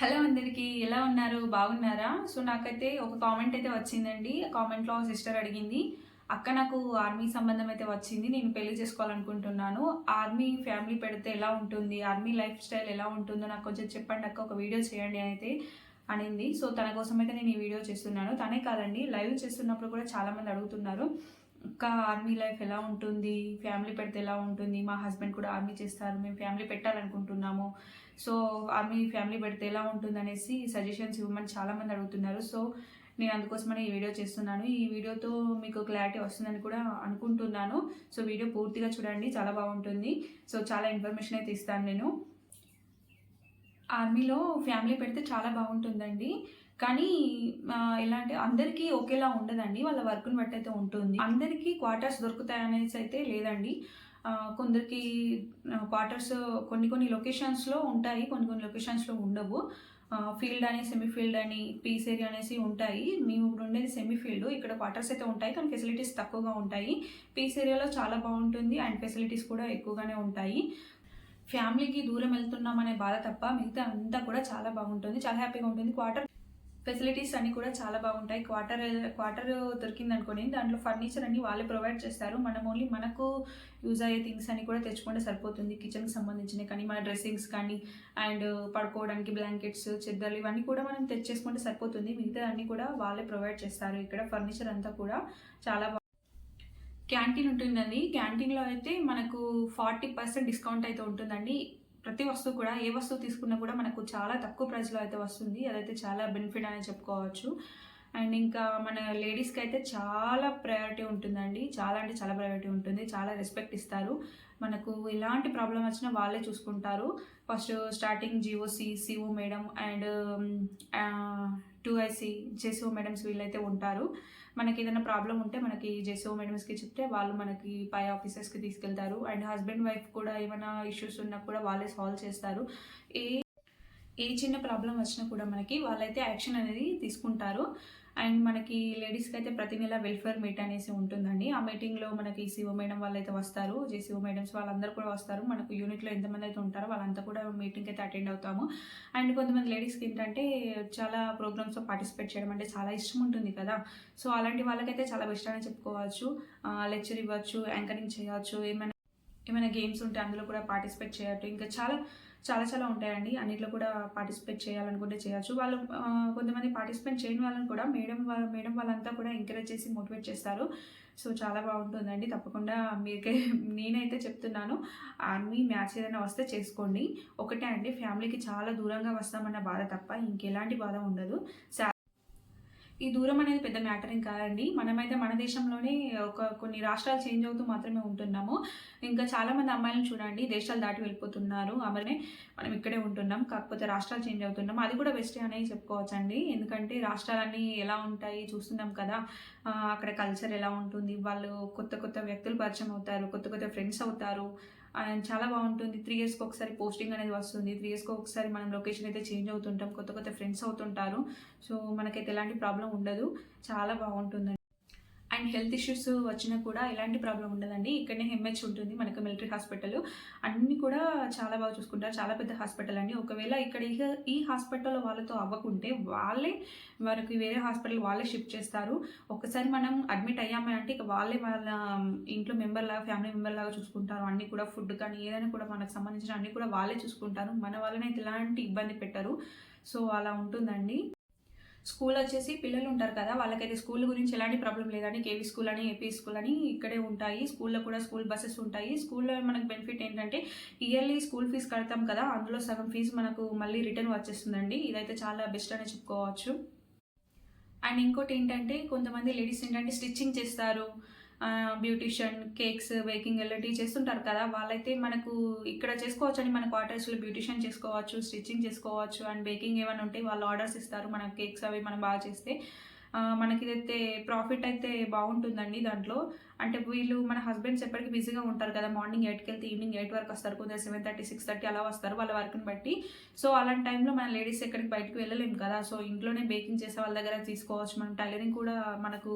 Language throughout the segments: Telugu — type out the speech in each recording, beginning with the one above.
హలో అందరికీ ఎలా ఉన్నారు? బాగున్నారా? సో నాకైతే ఒక కామెంట్ అయితే వచ్చిందండి. ఆ కామెంట్లో సిస్టర్ అడిగింది అక్క నాకు ఆర్మీ సంబంధం అయితే వచ్చింది నేను పెళ్ళి చేసుకోవాలనుకుంటున్నాను. ఆర్మీ ఫ్యామిలీ పెడితే ఎలా ఉంటుంది? ఆర్మీ లైఫ్ స్టైల్ ఎలా ఉంటుందో నాకు కొంచెం చెప్పండి అక్క ఒక వీడియో చేయండి అయితే అనింది. సో తన కోసం అయితే నేను ఈ వీడియో చేస్తున్నాను. తనే కాదండి లైవ్ చేస్తున్నప్పుడు కూడా చాలామంది అడుగుతున్నారు. ఇంకా ఆర్మీ లైఫ్ ఎలా ఉంటుంది? ఫ్యామిలీ పెడితే ఎలా ఉంటుంది? మా హస్బెండ్ కూడా ఆర్మీ చేస్తారు. మేము ఫ్యామిలీ పెట్టాలనుకుంటున్నాము. సో ఆర్మీ ఫ్యామిలీ పెడితే ఎలా ఉంటుంది అనేసి సజెషన్స్ ఇవ్వమని చాలామంది అడుగుతున్నారు. సో నేను అందుకోసమని ఈ వీడియో చేస్తున్నాను. ఈ వీడియోతో మీకు క్లారిటీ వస్తుందని కూడా అనుకుంటున్నాను. సో వీడియో పూర్తిగా చూడండి. చాలా బాగుంటుంది. సో చాలా ఇన్ఫర్మేషన్ అయితే ఇస్తాను నేను. ఆర్మీలో ఫ్యామిలీ పెడితే చాలా బాగుంటుందండి. కానీ ఎలా అంటే అందరికీ ఒకేలా ఉండదండి. వాళ్ళ వర్క్ని బట్టి అయితే ఉంటుంది. అందరికీ క్వార్టర్స్ దొరుకుతాయి అనేసి అయితే లేదండి. కొందరికి క్వార్టర్స్ కొన్ని కొన్ని లొకేషన్స్లో ఉంటాయి. కొన్ని కొన్ని లొకేషన్స్లో ఉండవు. ఫీల్డ్ అని సెమీ ఫీల్డ్ అని పీస్ ఏరియా అనేసి ఉంటాయి. మేము ఇప్పుడు ఉండేది సెమీ ఫీల్డ్ ఇక్కడ క్వార్టర్స్ అయితే ఉంటాయి. కానీ ఫెసిలిటీస్ తక్కువగా ఉంటాయి. పీస్ ఏరియాలో చాలా బాగుంటుంది. అండ్ ఫెసిలిటీస్ కూడా ఎక్కువగానే ఉంటాయి. ఫ్యామిలీకి దూరం వెళ్తున్నాం అనే బాధ తప్ప మిగతా అంతా కూడా చాలా బాగుంటుంది. చాలా హ్యాపీగా ఉంటుంది. క్వార్టర్ ఫెసిలిటీస్ అన్నీ కూడా చాలా బాగుంటాయి. క్వార్టర్ క్వార్టర్ దొరికింది అనుకోండి దాంట్లో ఫర్నిచర్ అన్ని వాళ్ళే ప్రొవైడ్ చేస్తారు. మనం ఓన్లీ మనకు యూజ్ అయ్యే థింగ్స్ అన్ని కూడా తెచ్చుకుంటే సరిపోతుంది. కిచెన్కి సంబంధించినవి కానీ మన డ్రెస్సింగ్స్ కానీ అండ్ పడుకోవడానికి బ్లాంకెట్స్ చెద్దర్లు ఇవన్నీ కూడా మనం తెచ్చేసుకుంటే సరిపోతుంది. మిగతా అన్ని కూడా వాళ్ళే ప్రొవైడ్ చేస్తారు. ఇక్కడ ఫర్నిచర్ అంతా కూడా చాలా క్యాంటీన్ ఉంటుందండి. క్యాంటీన్లో అయితే మనకు ఫార్టీ పర్సెంట్ డిస్కౌంట్ అయితే ఉంటుందండి. ప్రతి వస్తువు కూడా ఏ వస్తువు తీసుకున్నా కూడా మనకు చాలా తక్కువ ప్రైస్లో అయితే వస్తుంది. అదైతే చాలా బెనిఫిట్ అని చెప్పుకోవచ్చు. అండ్ ఇంకా మన లేడీస్కి అయితే చాలా ప్రయారిటీ ఉంటుందండి. చాలా అంటే చాలా ప్రయారిటీ ఉంటుంది. చాలా రెస్పెక్ట్ ఇస్తారు. మనకు ఎలాంటి ప్రాబ్లం వచ్చినా వాళ్ళే చూసుకుంటారు. First starting GOC CO madam and two I C JCO madams వీళ్ళైతే ఉంటారు. మనకి ఏదైనా ప్రాబ్లం ఉంటే మనకి జేసీఓ మేడమ్స్కి చెప్తే వాళ్ళు మనకి పై ఆఫీసర్స్కి తీసుకెళ్తారు. అండ్ హస్బెండ్ వైఫ్ కూడా ఏమైనా ఇష్యూస్ ఉన్నా కూడా వాళ్ళే సాల్వ్ చేస్తారు. ఏ ఏ చిన్న ప్రాబ్లం వచ్చినా కూడా మనకి వాళ్ళైతే యాక్షన్ అనేది తీసుకుంటారు. అండ్ మనకి లేడీస్కి అయితే ప్రతి నెల వెల్ఫేర్ మీట్ అనేసి ఉంటుందండి. ఆ మీటింగ్లో మనకి సిఓ మేడం వాళ్ళు అయితే వస్తారు జేసీఓ మేడమ్స్ వాళ్ళందరూ కూడా వస్తారు. మనకు యూనిట్లో ఎంతమంది అయితే ఉంటారో వాళ్ళంతా కూడా మీటింగ్కి అయితే అటెండ్ అవుతాము. అండ్ కొంతమంది లేడీస్కి ఏంటంటే చాలా ప్రోగ్రామ్స్లో పార్టిసిపేట్ చేయడం అంటే చాలా ఇష్టం ఉంటుంది కదా. సో అలాంటి వాళ్ళకైతే చాలా బెస్ట్ అని చెప్పుకోవచ్చు. లెక్చర్ ఇవ్వచ్చు యాంకరింగ్ చేయవచ్చు ఏమైనా ఏమైనా గేమ్స్ ఉంటే అందులో కూడా పార్టిసిపేట్ చేయొచ్చు. ఇంకా చాలా చాలా చాలా ఉంటాయండి. అన్నిట్లో కూడా పార్టిసిపేట్ చేయాలనుకుంటే చేయొచ్చు. వాళ్ళు కొంతమంది పార్టిసిపేట్ చేయని వాళ్ళని కూడా మేడం వాళ్ళ మేడం వాళ్ళంతా కూడా ఎంకరేజ్ చేసి మోటివేట్ చేస్తారు. సో చాలా బాగుంటుందండి. తప్పకుండా మీకే నేనైతే చెప్తున్నాను. ఆర్మీ మ్యాచ్ ఏదైనా వస్తే చేసుకోండి. ఒకటే అండి ఫ్యామిలీకి చాలా దూరంగా వస్తామన్న బాధ తప్ప ఇంకెలాంటి బాధ ఉండదు. ఈ దూరం అనేది పెద్ద మ్యాటర్ కాదండి. మనమైతే మన దేశంలోనే ఒక కొన్ని రాష్ట్రాలు చేంజ్ అవుతూ మాత్రమే ఉంటున్నాము. ఇంకా చాలా మంది అమ్మాయిలను చూడండి దేశాలు దాటి వెళ్ళిపోతున్నారు. అమరనే మనం ఇక్కడే ఉంటున్నాం. కాకపోతే రాష్ట్రాలు చేంజ్ అవుతున్నాం. అది కూడా బెస్ట్ అనే చెప్పుకోవచ్చండి. ఎందుకంటే రాష్ట్రాలన్నీ ఎలా ఉంటాయి చూస్తున్నాం కదా. అక్కడ కల్చర్ ఎలా ఉంటుంది. వాళ్ళు కొత్త కొత్త వ్యక్తులు పరిచయం అవుతారు కొత్త కొత్త ఫ్రెండ్స్ అవుతారు. అండ్ చాలా బాగుంటుంది. త్రీ ఇయర్స్కి ఒకసారి పోస్టింగ్ అనేది వస్తుంది. త్రీ ఇయర్స్కి ఒకసారి మనం లొకేషన్ అయితే చేంజ్ అవుతుంటాం. కొత్త కొత్త ఫ్రెండ్స్ అవుతుంటారు. సో మనకైతే ఎలాంటి ప్రాబ్లం ఉండదు. చాలా బాగుంటుందండి. అండ్ హెల్త్ ఇష్యూస్ వచ్చినా కూడా ఎలాంటి ప్రాబ్లం ఉండదండి. ఇక్కడనే హెమ్మెచ్ ఉంటుంది మనకు మిలిటరీ హాస్పిటల్. అన్నీ కూడా చాలా బాగా చూసుకుంటారు. చాలా పెద్ద హాస్పిటల్ అండి. ఒకవేళ ఇక్కడ ఈ- హాస్పిటల్ వాళ్ళతో అవ్వకుంటే వాళ్ళే మనకి వేరే హాస్పిటల్ వాళ్ళే షిఫ్ట్ చేస్తారు. ఒకసారి మనం అడ్మిట్ అయ్యామని అంటే ఇక వాళ్ళే వాళ్ళ ఇంట్లో మెంబర్ లాగా ఫ్యామిలీ మెంబర్ లాగా చూసుకుంటారు. అన్నీ కూడా ఫుడ్ కానీ ఏదైనా కూడా మనకు సంబంధించిన అన్నీ కూడా వాళ్ళే చూసుకుంటారు. మన వాళ్ళని ఇలాంటి ఎలాంటి ఇబ్బంది పెట్టరు. సో అలా ఉంటుందండి. స్కూల్ వచ్చేసి పిల్లలు ఉంటారు కదా వాళ్ళకైతే స్కూల్ గురించి ఎలాంటి ప్రాబ్లం లేదని కేవీ స్కూల్ అని ఏపీ స్కూల్ అని ఇక్కడే ఉంటాయి. స్కూల్లో కూడా స్కూల్ బస్సెస్ ఉంటాయి. స్కూల్లో మనకు బెనిఫిట్ ఏంటంటే ఇయర్లీ స్కూల్ ఫీజు కడతాం కదా అందులో సగం ఫీజు మనకు మళ్ళీ రిటర్న్ వచ్చేస్తుందండి. ఇదైతే చాలా బెస్ట్ అని చెప్పుకోవచ్చు. అండ్ ఇంకోటి ఏంటంటే కొంతమంది లేడీస్ ఏంటంటే స్టిచ్చింగ్ చేస్తారు. బ్యూటీషియన్ కేక్స్ బేకింగ్ ఇలాంటివి చేస్తుంటారు కదా వాళ్ళైతే మనకు ఇక్కడ చేసుకోవచ్చు అని మన క్వార్టర్స్లో బ్యూటీషియన్ చేసుకోవచ్చు స్టిచ్చింగ్ చేసుకోవచ్చు అండ్ బేకింగ్ ఏమైనా ఉంటే వాళ్ళు ఆర్డర్స్ ఇస్తారు మన కేక్స్ అవి మనం బాగా చేస్తే. మనకిదైతే మనకి ఇదైతే ప్రాఫిట్ అయితే బాగుంటుందండి దాంట్లో. అంటే వీళ్ళు మన హస్బెండ్స్ ఎప్పటికీ బిజీగా ఉంటారు కదా మార్నింగ్ ఎయిట్కి వెళ్తే ఈవినింగ్ ఎయిట్ వరకు వస్తారు కొందరు సెవెన్ థర్టీ సిక్స్ థర్టీ అలా వస్తారు వాళ్ళ వర్క్ని బట్టి. సో అలాంటి టైంలో మన లేడీస్ ఎక్కడికి బయటకు వెళ్ళలేము కదా. సో ఇంట్లోనే బేకింగ్ చేసే వాళ్ళ దగ్గర తీసుకోవచ్చు మనం టైలరింగ్ కూడా మనకు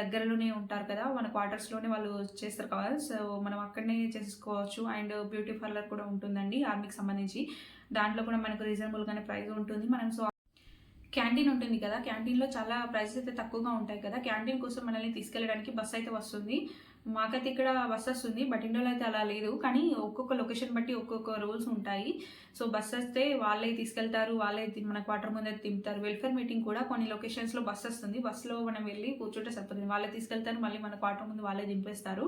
దగ్గరలోనే ఉంటారు కదా. మన క్వార్టర్స్లోనే వాళ్ళు చేస్తారు కదా సో మనం అక్కడనే చేసుకోవచ్చు. అండ్ బ్యూటీ పార్లర్ కూడా ఉంటుందండి ఆర్మీకి సంబంధించి. దాంట్లో కూడా మనకు రీజనబుల్గానే ప్రైస్ ఉంటుంది. మనం సో క్యాంటీన్ ఉంటుంది కదా క్యాంటీన్లో చాలా ప్రైసెస్ అయితే తక్కువగా ఉంటాయి కదా క్యాంటీన్ కోసం మనల్ని తీసుకెళ్ళడానికి బస్ అయితే వస్తుంది. మాకైతే ఇక్కడ బస్ వస్తుంది బట్ ఇండియాలో అయితే అలా లేదు. కానీ ఒక్కొక్క లొకేషన్ బట్టి ఒక్కొక్క రూల్స్ ఉంటాయి. సో బస్ వస్తే వాళ్ళే తీసుకెళ్తారు వాళ్ళే మన క్వార్టర్ ముందే తింపుతారు. వెల్ఫేర్ మీటింగ్ కూడా కొన్ని లొకేషన్స్లో బస్ వస్తుంది. బస్సులో మనం వెళ్ళి కూర్చుంటే సరిపోతుంది. వాళ్ళే తీసుకెళ్తారు మళ్ళీ మన క్వార్టర్ ముందు వాళ్ళే దింపేస్తారు.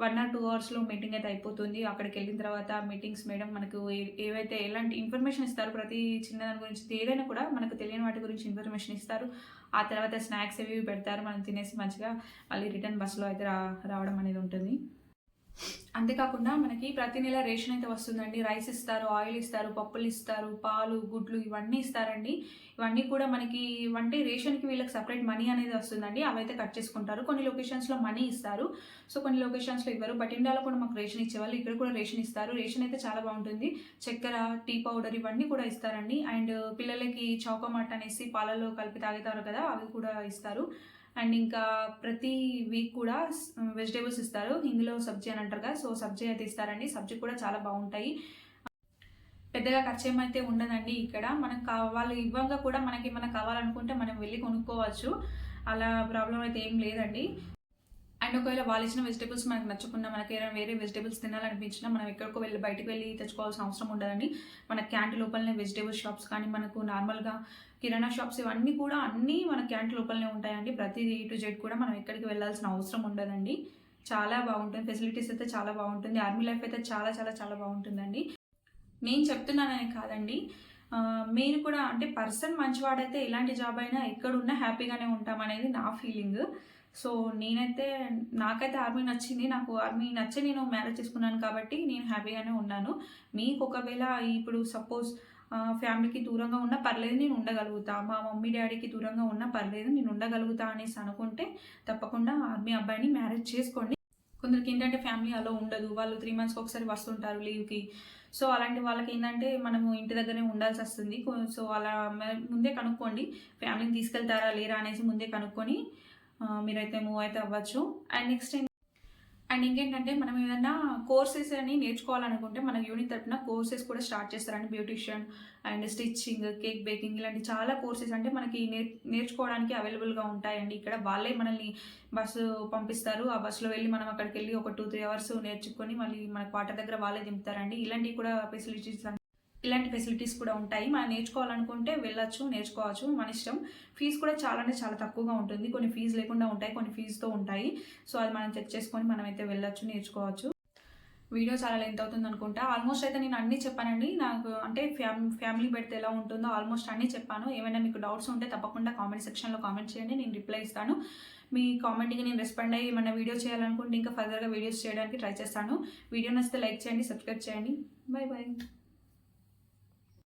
వన్ ఆర్ టూ అవర్స్లో మీటింగ్ అయితే అయిపోతుంది. అక్కడికి వెళ్ళిన తర్వాత మీటింగ్స్ మేడం మనకు ఏ- ఏవైతే ఎలాంటి ఇన్ఫర్మేషన్ ఇస్తారు ప్రతి చిన్నదాని గురించి ఏదైనా కూడా మనకు తెలియని వాటి గురించి ఇన్ఫర్మేషన్ ఇస్తారు. ఆ తర్వాత స్నాక్స్ అవి పెడతారు. మనం తినేసి మంచిగా మళ్ళీ రిటర్న్ బస్సులో అయితే రా రావడం అనేది ఉంటుంది. అంతేకాకుండా మనకి ప్రతి నెల రేషన్ అయితే వస్తుందండి. రైస్ ఇస్తారు ఆయిల్ ఇస్తారు పప్పులు ఇస్తారు పాలు గుడ్లు ఇవన్నీ ఇస్తారండి. ఇవన్నీ కూడా మనకి అంటే రేషన్కి వీళ్ళకి సపరేట్ మనీ అనేది వస్తుందండి. అవైతే కట్ చేసుకుంటారు. కొన్ని లొకేషన్స్లో మనీ ఇస్తారు. సో కొన్ని లొకేషన్స్లో ఇవ్వరు. బట్ ఇండియాలో కూడా మాకు రేషన్ ఇచ్చేవాళ్ళు ఇక్కడ కూడా రేషన్ ఇస్తారు. రేషన్ అయితే చాలా బాగుంటుంది. చక్కెర టీ పౌడర్ ఇవన్నీ కూడా ఇస్తారండి. అండ్ పిల్లలకి చౌకమాట్ అనేసి పాలలో కలిపి తాగుతారు కదా అవి కూడా ఇస్తారు. అండ్ ఇంకా ప్రతి వీక్ కూడా వెజిటేబుల్స్ ఇస్తారు. హిందీలో సబ్జీ అని అంటారు కదా సో సబ్జీ అయితే ఇస్తారండి. సబ్జీ కూడా చాలా బాగుంటాయి. పెద్దగా ఖర్చు ఏమైతే ఉండదండి ఇక్కడ. మనకు కావాలి ఇవ్వంగా కూడా మనకి ఏమైనా కావాలనుకుంటే మనం వెళ్ళి కొనుక్కోవచ్చు. అలా ప్రాబ్లం అయితే ఏం లేదండి. అండ్ ఒకవేళ వాళ్ళు ఇచ్చిన వెజిటేబుల్స్ మనకు నచ్చకుండా మనకి ఏదైనా వేరే వెజిటేబుల్స్ తినాలనిపించినా మనం ఎక్కడికో వెళ్ళి బయటికి వెళ్ళి తెచ్చుకోవాల్సిన అవసరం ఉండదండి మన క్యాంటీ లోపలనే వెజిటేబుల్ షాప్స్ కానీ మనకు నార్మల్గా కిరాణా షాప్స్ ఇవన్నీ కూడా అన్నీ మన క్యాంటీ లోపలనే ఉంటాయండి. ప్రతి ఏ టు జెడ్ కూడా మనం ఎక్కడికి వెళ్ళాల్సిన అవసరం ఉండదండి. చాలా బాగుంటుంది. ఫెసిలిటీస్ అయితే చాలా బాగుంటుంది. ఆర్మీ లైఫ్ అయితే చాలా చాలా చాలా బాగుంటుందండి. నేను చెప్తున్నానని కాదండి. మీరు కూడా అంటే పర్సన్ మంచివాడైతే ఎలాంటి జాబ్ అయినా ఎక్కడున్నా హ్యాపీగానే ఉంటాం అనేది నా ఫీలింగ్ సో నేనైతే నాకైతే ఆర్మీ నచ్చింది. నాకు ఆర్మీ నచ్చి నేను మ్యారేజ్ చేసుకున్నాను కాబట్టి నేను హ్యాపీగానే ఉన్నాను. మీకు ఒకవేళ ఇప్పుడు సపోజ్ ఫ్యామిలీకి దూరంగా ఉన్నా పర్లేదు నేను ఉండగలుగుతా. మా మమ్మీ డాడీకి దూరంగా ఉన్నా పర్లేదు నేను ఉండగలుగుతా అనేసి అనుకుంటే తప్పకుండా ఆర్మీ అబ్బాయిని మ్యారేజ్ చేసుకోండి. కొందరికి ఏంటంటే ఫ్యామిలీ అలో ఉండదు. వాళ్ళు త్రీ మంత్స్కి ఒకసారి వస్తుంటారు లీవ్కి. సో అలాంటి వాళ్ళకి ఏంటంటే మనము ఇంటి దగ్గరే ఉండాల్సి వస్తుంది. సో అలా ముందే కనుక్కోండి. ఫ్యామిలీని తీసుకెళ్తారా లేరా అనేసి ముందే కనుక్కొని మీరైతే మూవ్ అయితే అవ్వచ్చు. అండ్ నెక్స్ట్ అండ్ ఇంకేంటంటే మనం ఏదైనా కోర్సెస్ అని నేర్చుకోవాలనుకుంటే మన యూనిట్ తరపున కోర్సెస్ కూడా స్టార్ట్ చేస్తారండి. Beautician and stitching cake baking ఇలాంటి చాలా కోర్సెస్ అంటే మనకి నేర్ నేర్చుకోవడానికి అవైలబుల్గా ఉంటాయండి. ఇక్కడ వాళ్ళే మనల్ని బస్సు పంపిస్తారు. ఆ బస్సులో వెళ్ళి మనం అక్కడికి వెళ్ళి ఒక టూ త్రీ అవర్స్ నేర్చుకొని మళ్ళీ మన క్వార్టర్ దగ్గర వాళ్ళే దింపుతారండి. ఇలాంటివి కూడా ఫెసిలిటీస్ ఇలాంటి ఫెసిలిటీస్ కూడా ఉంటాయి. మనం నేర్చుకోవాలనుకుంటే వెళ్ళొచ్చు నేర్చుకోవచ్చు. మన ఇష్టం. ఫీజు కూడా చాలా అంటే చాలా తక్కువగా ఉంటుంది. కొన్ని ఫీజు లేకుండా ఉంటాయి కొన్ని ఫీజుతో ఉంటాయి. సో అది మనం చెక్ చేసుకొని మనం అయితే వెళ్ళొచ్చు నేర్చుకోవచ్చు. వీడియో చాలా లెంత్ అవుతుంది అనుకుంటా. ఆల్మోస్ట్ అయితే నేను అన్నీ చెప్పానండి. నాకు అంటే ఫ్యామ్ ఫ్యామిలీ పెడితే ఎలా ఉంటుందో ఆల్మోస్ట్ అన్నీ చెప్పాను. ఏమైనా మీకు డౌట్స్ ఉంటే తప్పకుండా కామెంట్ సెక్షన్లో కామెంట్ చేయండి. నేను రిప్లై ఇస్తాను. మీ కామెంట్కి నేను రెస్పాండ్ అయ్యి ఏమైనా వీడియో చేయాలనుకుంటే ఇంకా ఫర్దర్గా వీడియోస్ చేయడానికి ట్రై చేస్తాను. వీడియో నచ్చితే లైక్ చేయండి సబ్స్క్రైబ్ చేయండి. Bye bye